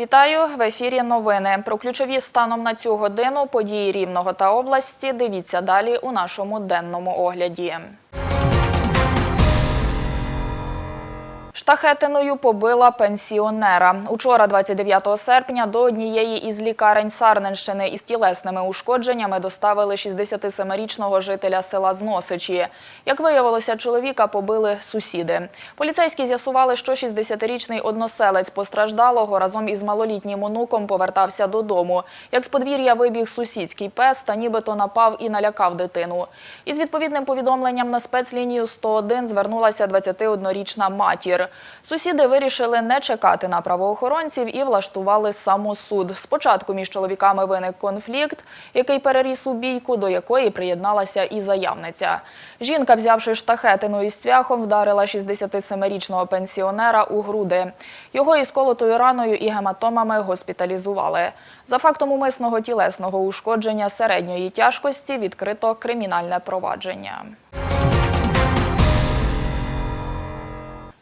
Вітаю в ефірі. Новини про ключові станом на цю годину події Рівного та області. Дивіться далі у нашому денному огляді. Штахетиною побила пенсіонера. Учора, 29 серпня, до однієї із лікарень Сарненщини із тілесними ушкодженнями доставили 67-річного жителя села Зносичі. Як виявилося, чоловіка побили сусіди. Поліцейські з'ясували, що 60-річний односелець постраждалого разом із малолітнім онуком повертався додому. Як з подвір'я вибіг сусідський пес та нібито напав і налякав дитину. Із відповідним повідомленням на спецлінію 101 звернулася 21-річна матір. Сусіди вирішили не чекати на правоохоронців і влаштували самосуд. Спочатку між чоловіками виник конфлікт, який переріс у бійку, до якої приєдналася і заявниця. Жінка, взявши штахетину із цвяхом, вдарила 67-річного пенсіонера у груди. Його із колотою раною і гематомами госпіталізували. За фактом умисного тілесного ушкодження середньої тяжкості відкрито кримінальне провадження.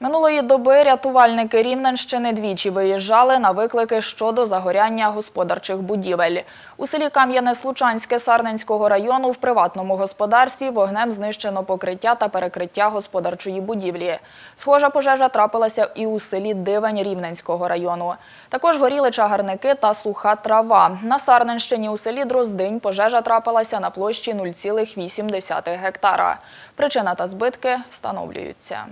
Минулої доби рятувальники Рівненщини двічі виїжджали на виклики щодо загоряння господарчих будівель. У селі Кам'яне-Случанське Сарненського району в приватному господарстві вогнем знищено покриття та перекриття господарчої будівлі. Схожа пожежа трапилася і у селі Дивень Рівненського району. Також горіли чагарники та суха трава. На Сарненщині у селі Дроздинь пожежа трапилася на площі 0,8 гектара. Причина та збитки встановлюються.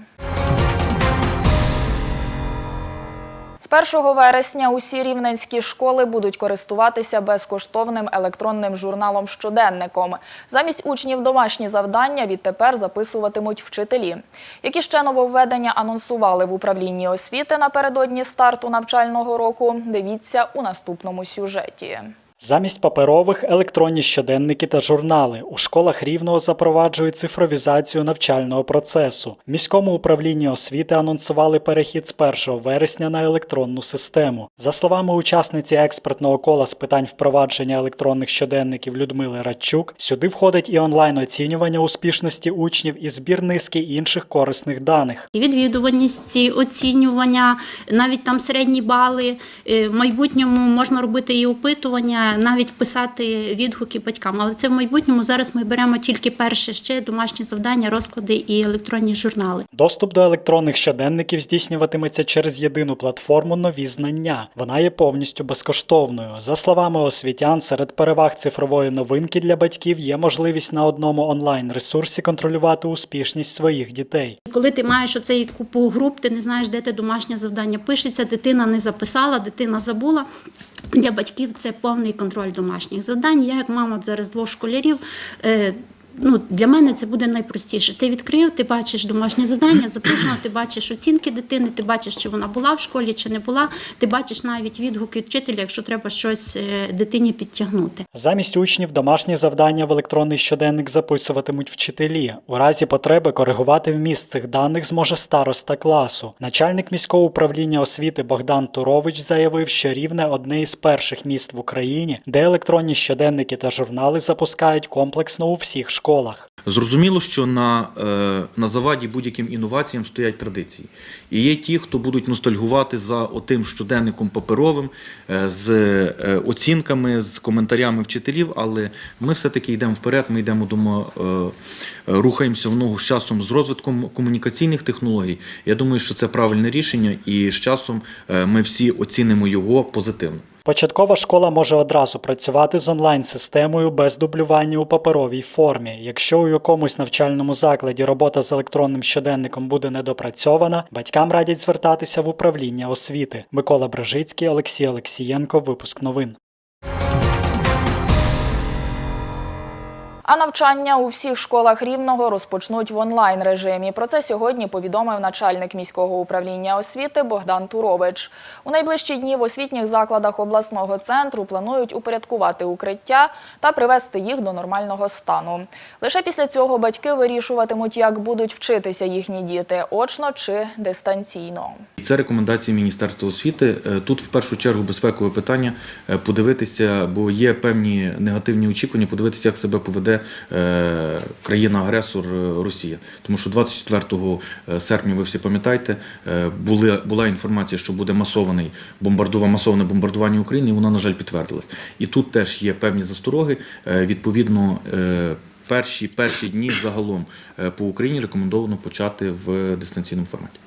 З 1 вересня усі рівненські школи будуть користуватися безкоштовним електронним журналом щоденником. Замість учнів домашні завдання відтепер записуватимуть вчителі. Які ще нововведення анонсували в управлінні освіти напередодні старту навчального року, дивіться у наступному сюжеті. Замість паперових електронні щоденники та журнали у школах рівного запроваджують цифровізацію навчального процесу. Міському управлінні освіти анонсували перехід з 1 вересня на електронну систему. За словами учасниці експертного кола з питань впровадження електронних щоденників Людмили Радчук, сюди входить і онлайн оцінювання успішності учнів і збір низки інших корисних даних. І відвідуваність, оцінювання, навіть там середні бали. Е, В майбутньому можна робити і опитування, навіть писати відгуки батькам. Але це в майбутньому зараз ми беремо тільки перше ще домашні завдання, розклади і електронні журнали. Доступ до електронних щоденників здійснюватиметься через єдину платформу Нові знання. Вона є повністю безкоштовною. За словами освітян, серед переваг цифрової новинки для батьків є можливість на одному онлайн ресурсі контролювати успішність своїх дітей. Коли ти маєш оцей купу груп, ти не знаєш, де те домашнє завдання пишеться, дитина не записала, дитина забула. Для батьків це повний контроль домашніх завдань. Я, як мама зараз двох школярів, е, ну, для мене це буде найпростіше. Ти відкрив, ти бачиш домашнє завдання, записано, ти бачиш оцінки дитини, ти бачиш, чи вона була в школі, чи не була. Ти бачиш навіть відгуки вчителя, якщо треба щось е, дитині підтягнути. Замість учнів домашні завдання в електронний щоденник записуватимуть вчителі. У разі потреби коригувати вміст цих даних зможе староста класу. Начальник міського управління освіти Богдан Турович заявив, що рівне одне із перших міст в Україні, де електронні щоденники та журнали запускають комплексно у всіх школах. Зрозуміло, що на, е, на заваді будь-яким інноваціям стоять традиції. І є ті, хто будуть ностальгувати за отим щоденником паперовим, е, з е, оцінками, з коментарями вчителів, але ми все-таки йдемо вперед, ми йдемо е, рухаємося в ногу з часом з розвитком комунікаційних технологій. Я думаю, що це правильне рішення, і з часом ми всі оцінимо його позитивно. Початкова школа може одразу працювати з онлайн-системою без дублювання у паперовій формі. Якщо у якомусь навчальному закладі робота з електронним щоденником буде недопрацьована, батькам радять звертатися в управління освіти. Микола Бражицький, Олексій Олексієнко, випуск новин. А навчання у всіх школах Рівного розпочнуть в онлайн режимі. Про це сьогодні повідомив начальник міського управління освіти Богдан Турович. У найближчі дні в освітніх закладах обласного центру планують упорядкувати укриття та привести їх до нормального стану. Лише після цього батьки вирішуватимуть, як будуть вчитися їхні діти очно чи дистанційно. Це рекомендації Міністерства освіти. Е, Тут в першу чергу безпекове питання е, подивитися, бо є певні негативні очікування, подивитися, як себе поведе це е, країна-агресор е, Росія. Тому що 24 серпня, ви всі пам'ятаєте, е, були, була інформація, що буде масований бомбардува, масоване бомбардування України, і вона, на жаль, підтвердилась. І тут теж є певні застороги. Е, Відповідно, е, перші, перші дні загалом е, по Україні рекомендовано почати в дистанційному форматі.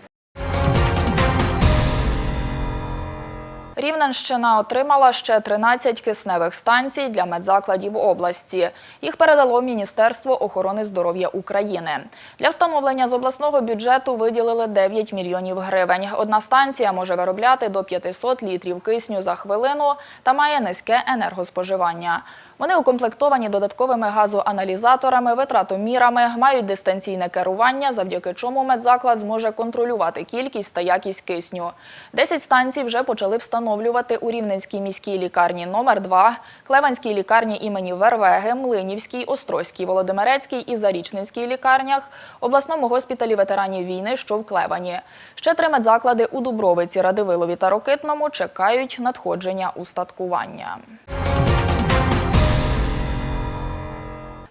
Рівненщина отримала ще 13 кисневих станцій для медзакладів області. Їх передало Міністерство охорони здоров'я України. Для встановлення з обласного бюджету виділили 9 мільйонів гривень. Одна станція може виробляти до 500 літрів кисню за хвилину та має низьке енергоспоживання. Вони укомплектовані додатковими газоаналізаторами, витратомірами, мають дистанційне керування, завдяки чому медзаклад зможе контролювати кількість та якість кисню. 10 станцій вже почали встановлювати у Рівненській міській лікарні номер 2 Клеванській лікарні імені Вервеги, Млинівській, Острозькій, Володимирецькій і Зарічненській лікарнях, обласному госпіталі ветеранів війни, що в Клевані. Ще три медзаклади у Дубровиці, Радивилові та Рокитному чекають надходження устаткування.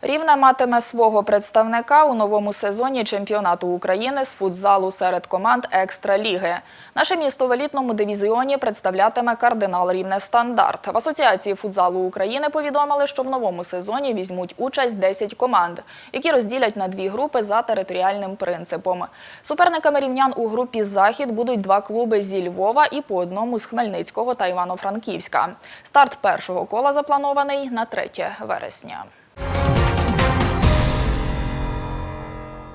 Рівне матиме свого представника у новому сезоні чемпіонату України з футзалу серед команд Екстраліги. Наше місто в елітному дивізіоні представлятиме кардинал Рівне Стандарт. В Асоціації футзалу України повідомили, що в новому сезоні візьмуть участь 10 команд, які розділять на дві групи за територіальним принципом. Суперниками рівнян у групі Захід будуть два клуби зі Львова і по одному з Хмельницького та Івано-Франківська. Старт першого кола запланований на 3 вересня.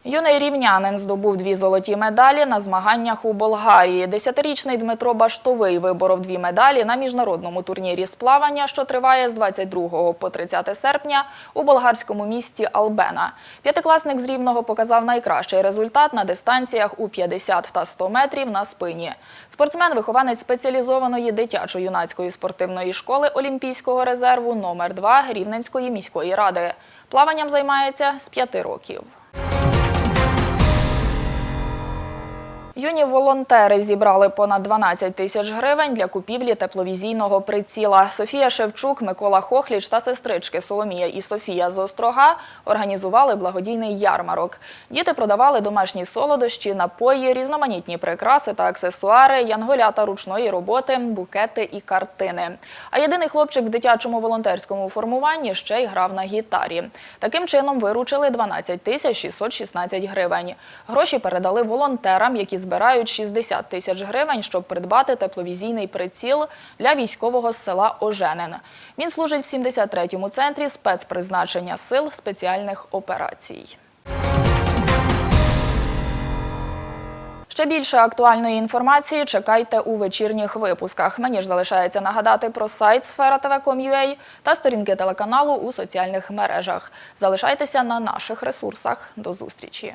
Юний рівнянин здобув дві золоті медалі на змаганнях у Болгарії. Десятирічний Дмитро Баштовий виборов дві медалі на міжнародному турнірі з плавання, що триває з 22 по 30 серпня у болгарському місті Албена. П'ятикласник з Рівного показав найкращий результат на дистанціях у 50 та 100 метрів на спині. Спортсмен – вихованець спеціалізованої дитячо-юнацької спортивної школи Олімпійського резерву номер 2 Рівненської міської ради. Плаванням займається з п'яти років. Юні волонтери зібрали понад 12 тисяч гривень для купівлі тепловізійного приціла. Софія Шевчук, Микола Хохліч та сестрички Соломія і Софія з Острога організували благодійний ярмарок. Діти продавали домашні солодощі, напої, різноманітні прикраси та аксесуари, янголята ручної роботи, букети і картини. А єдиний хлопчик в дитячому волонтерському формуванні ще й грав на гітарі. Таким чином виручили 12 тисяч 616 гривень. Гроші передали волонтерам, які збирають 60 тисяч гривень, щоб придбати тепловізійний приціл для військового з села Оженин. Він служить в 73-му центрі спецпризначення сил спеціальних операцій. Ще більше актуальної інформації чекайте у вечірніх випусках. Мені ж залишається нагадати про сайт сфера TV.com.ua та сторінки телеканалу у соціальних мережах. Залишайтеся на наших ресурсах. До зустрічі.